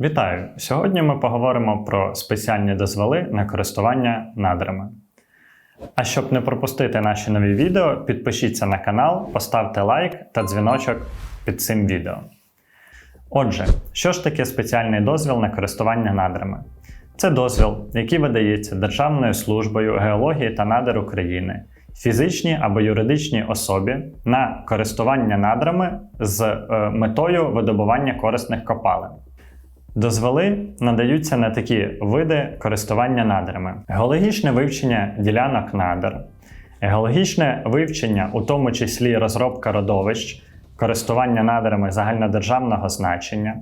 Вітаю! Сьогодні ми поговоримо про спеціальні дозволи на користування надрами. А щоб не пропустити наші нові відео, підпишіться на канал, поставте лайк та дзвіночок під цим відео. Отже, що ж таке спеціальний дозвіл на користування надрами? Це дозвіл, який видається Державною службою геології та надр України, фізичній або юридичній особі на користування надрами з е, метою видобування корисних копалин. Дозволи надаються на такі види користування надрами: геологічне вивчення ділянок надр, геологічне вивчення, у тому числі розробка родовищ, користування надрами загальнодержавного значення,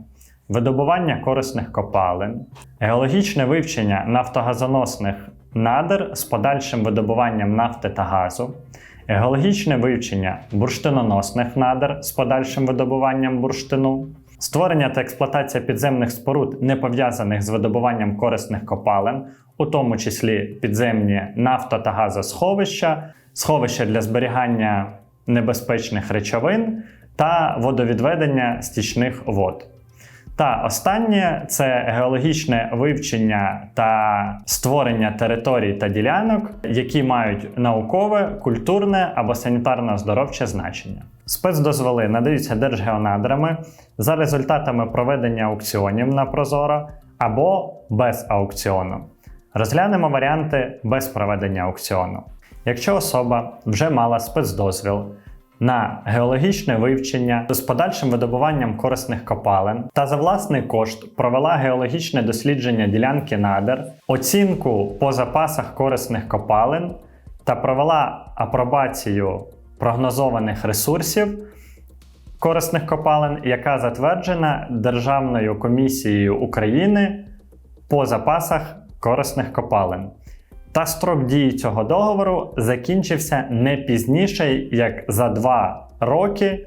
видобування корисних копалин, геологічне вивчення нафтогазоносних надр з подальшим видобуванням нафти та газу, геологічне вивчення бурштиноносних надр з подальшим видобуванням бурштину. Створення та експлуатація підземних споруд, не пов'язаних з видобуванням корисних копалин, у тому числі підземні нафто- та газосховища, сховища для зберігання небезпечних речовин та водовідведення стічних вод. Та останнє це геологічне вивчення та створення територій та ділянок, які мають наукове, культурне або санітарно-оздоровче значення. Спецдозволи надаються держгеонадрами за результатами проведення аукціонів на Прозоро або без аукціону. Розглянемо варіанти без проведення аукціону. Якщо особа вже мала спецдозвіл на геологічне вивчення з подальшим видобуванням корисних копалин та за власний кошт провела геологічне дослідження ділянки надр, оцінку по запасах корисних копалин та провела апробацію прогнозованих ресурсів корисних копалин, яка затверджена Державною комісією України по запасах корисних копалин. Та строк дії цього договору закінчився не пізніше, як за 2 роки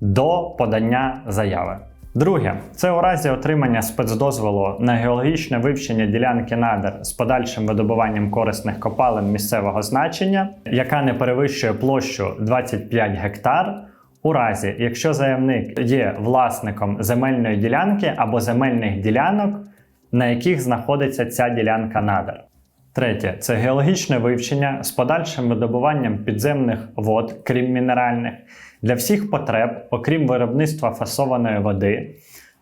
до подання заяви. Друге, це у разі отримання спецдозволу на геологічне вивчення ділянки надр з подальшим видобуванням корисних копалин місцевого значення, яка не перевищує площу 25 гектар. У разі, якщо заявник є власником земельної ділянки або земельних ділянок, на яких знаходиться ця ділянка надр. Третє це геологічне вивчення з подальшим видобуванням підземних вод, крім мінеральних, для всіх потреб, окрім виробництва фасованої води,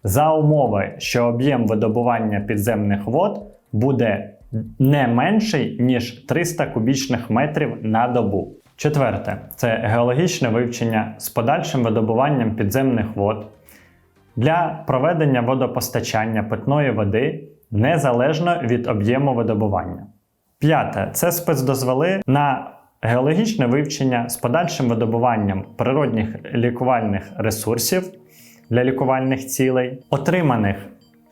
за умови, що об'єм видобування підземних вод буде не менший, ніж 300 кубічних метрів на добу. Четверте це геологічне вивчення з подальшим видобуванням підземних вод для проведення водопостачання питної води незалежно від об'єму видобування. П'яте це спецдозволи на геологічне вивчення з подальшим видобуванням природних лікувальних ресурсів для лікувальних цілей, отриманих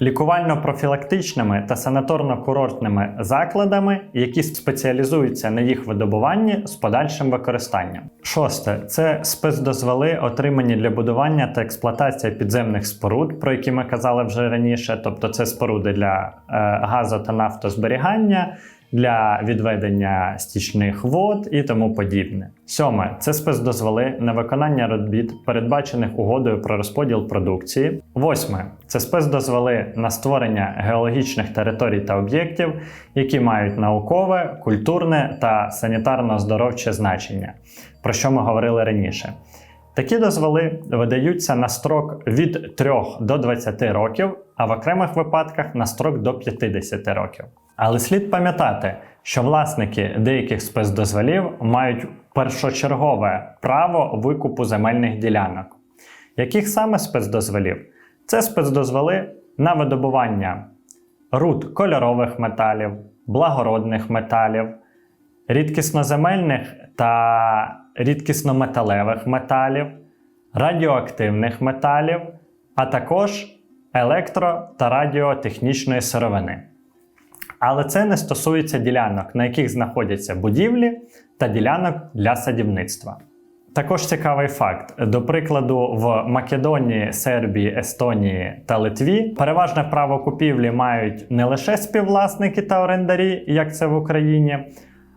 лікувально-профілактичними та санаторно-курортними закладами, які спеціалізуються на їх видобуванні з подальшим використанням. Шосте це спецдозволи, отримані для будування та експлуатації підземних споруд, про які ми казали вже раніше, тобто це споруди для е, газу та нафтозберігання для відведення стічних вод і тому подібне. Сьоме це спецдозволи на виконання робіт, передбачених угодою про розподіл продукції. Восьме це спецдозволи на створення геологічних територій та об'єктів, які мають наукове, культурне та санітарно-оздоровче значення, про що ми говорили раніше. Такі дозволи видаються на строк від 3 до 20 років, а в окремих випадках на строк до 50 років. Але слід пам'ятати, що власники деяких спецдозволів мають першочергове право викупу земельних ділянок. Яких саме спецдозволів? Це спецдозволи на видобування руд кольорових металів, благородних металів, рідкісноземельних та рідкіснометалевих металів, радіоактивних металів, а також електро та радіотехнічної сировини. Але це не стосується ділянок, на яких знаходяться будівлі та ділянок для садівництва. Також цікавий факт: до прикладу, в Македонії, Сербії, Естонії та Литві переважне право купівлі мають не лише співвласники та орендарі, як це в Україні,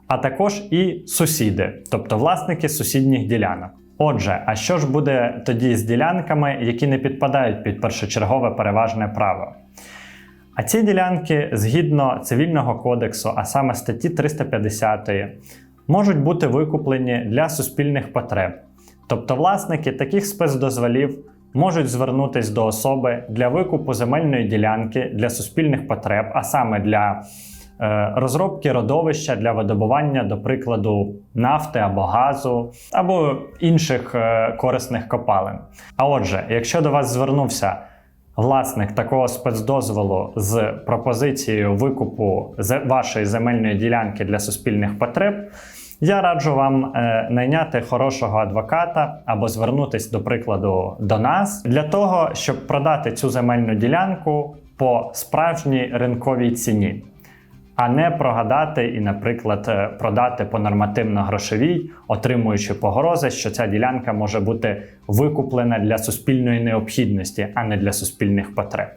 а також і сусіди, тобто власники сусідніх ділянок. Отже, а що ж буде тоді з ділянками, які не підпадають під першочергове переважне право? А ці ділянки, згідно цивільного кодексу, а саме статті 350, можуть бути викуплені для суспільних потреб. Тобто власники таких спецдозволів можуть звернутися до особи для викупу земельної ділянки для суспільних потреб, а саме для е, розробки родовища для видобування, до прикладу, нафти або газу, або інших е, корисних копалин. А отже, якщо до вас звернувся власник такого спецдозволу з пропозицією викупу вашої земельної ділянки для суспільних потреб, я раджу вам е, найняти хорошого адвоката або звернутися, до прикладу, до нас для того, щоб продати цю земельну ділянку по справжній ринковій ціні, а не прогадати і, наприклад, е, продати по нормативно-грошовій, отримуючи погрози, що ця ділянка може бути викуплена для суспільної необхідності, а не для суспільних потреб.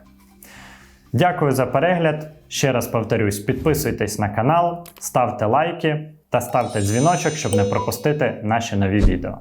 Дякую за перегляд. Ще раз повторюсь, підписуйтесь на канал, ставте лайки та ставте дзвіночок, щоб не пропустити наші нові відео.